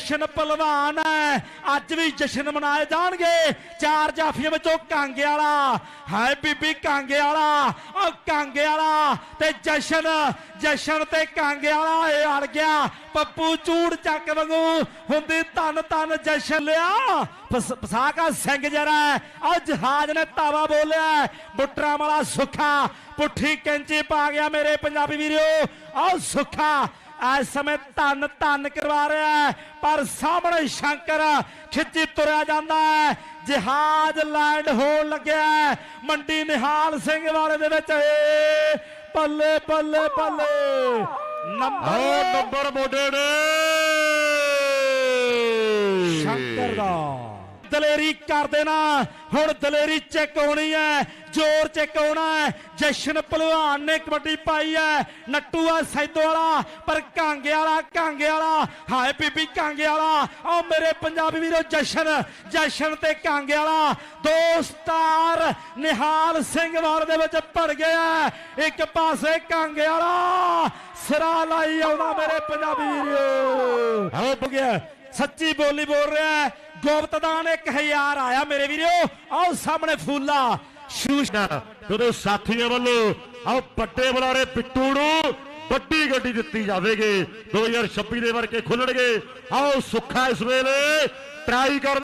ਜਸ਼ਨ ਪਹਿਲਵਾਨ ਹੈ। ਅੱਜ ਵੀ ਜਸ਼ਨ ਮਨਾਏ ਜਾਣਗੇ। ਚਾਰ ਜਾਫੀਆਂ ਵਿੱਚੋਂ ਕਾਂਗੇ ਵਾਲਾ। ਹਾਏ ਬੀਬੀ ਕਾਂਗੇ ਵਾਲਾ। ਉਹ ਕਾਂਗੇ ਵਾਲਾ। ਤੇ ਜਸ਼ਨ ਜਸ਼ਨ ਤੇ ਕਾਂਗੇ ਵਾਲਾ ਇਹ ਅੜ ਗਿਆ। ਪੱਪੂ ਚੂੜ ਚੱਕ ਵਾਂਗੂ ਹੁੰਦੀ ਧੰਨ ਧੰਨ ਜਸ਼ਨ ਲਿਆ। ਫਸ- ਸਿੰਘ ਜਰਾ ਆ ਜਹਾਜ਼ ਨੇ ਤਾਵਾ ਬੋਲਿਆ ਬੁੱਟਰਾਂ ਵਾਲਾ ਸੁੱਖਾ। ਪੁੱਠੀ ਕੈਂਚੀ ਪਾ ਗਿਆ ਮੇਰੇ ਪੰਜਾਬੀ ਵੀਰੋ ਆਹ ਸੁੱਖਾ। ਇਸ ਸਮੇਂ ਧੰਨ ਧੰਨ ਕਰਵਾ ਰਿਹਾ ਹੈ ਪਰ ਸਾਹਮਣੇ ਸ਼ੰਕਰ ਖਿੱਚੀ ਤੁਰਿਆ ਜਾਂਦਾ ਹੈ। ਜਹਾਜ਼ ਲੈਂਡ ਹੋਣ ਲੱਗਿਆ। ਮੰਡੀ ਨਿਹਾਲ ਸਿੰਘ ਵਾਲੇ ਦੇ ਵਿੱਚ ਏ ਪੱਲੇ ਪੱਲੇ ਪੱਲੇ। ਨੰਬਰ ਨੰਬਰ ਮੋਢੇ ਨੇ। ਸ਼ੰਕਰ ਦਾ। ਦਲੇਰੀ ਕਰ ਦੇਣਾ। ਹੁਣ ਦਲੇਰੀ ਚੈੱਕ ਹੋਣੀ ਹੈ, ਜ਼ੋਰ ਚੈੱਕ ਹੋਣਾ ਹੈ। ਜਸ਼ਨ ਪਹਿਲਵਾਨ ਨੇ ਕਬੱਡੀ ਪਾਈ ਹੈ। ਨੱਟੂ ਆ ਸੈਦੋ ਵਾਲਾ, ਪਰ ਕਾਂਗੇ ਵਾਲਾ ਕਾਂਗੇ ਵਾਲਾ। ਹਾਏ ਬੀਬੀ ਕਾਂਗੇ ਵਾਲਾ। ਉਹ ਮੇਰੇ ਪੰਜਾਬੀ ਵੀਰੋ ਜਸ਼ਨ ਜਸ਼ਨ ਤੇ ਕਾਂਗੇ ਵਾਲਾ। ਦੋ ਸਟਾਰ ਨਿਹਾਲ ਸਿੰਘ ਵਾਰ ਦੇ ਵਿੱਚ ਪੜ ਗਿਆ ਇੱਕ ਪਾਸੇ ਕਾਂਗੇ ਵਾਲਾ। ਸਿਰਾ ਲਾਈ ਆਉਂਦਾ ਮੇਰੇ ਪੰਜਾਬੀ ਵੀਰੋ। ਹੋ ਗਿਆ। ਸੱਚੀ ਬੋਲੀ ਬੋਲ ਰਿਹਾ ਹੈ। ਗੋਪਤਦਾਨ 1000 ਆਇਆ ਮੇਰੇ ਵੀਰੋ। ਆਓ ਸਾਹਮਣੇ ਫੂਲਾ। ਸ਼ੂਸ਼ ਉਹਦੇ ਸਾਥੀਆਂ ਵੱਲੋਂ ਆਓ ਪੱਟੇ ਬੁਲਾਰੇ ਪਿੱਟੂ ਨੂੰ ਵੱਡੀ ਗੱਡੀ ਦਿੱਤੀ ਜਾਵੇਗੀ। 2026 ਦੇ ਵਰਕੇ ਖੁੱਲਣਗੇ। ਆਓ ਸੁੱਖਾ ਇਸ ਵੇਲੇ ਟਰਾਈ ਕਰ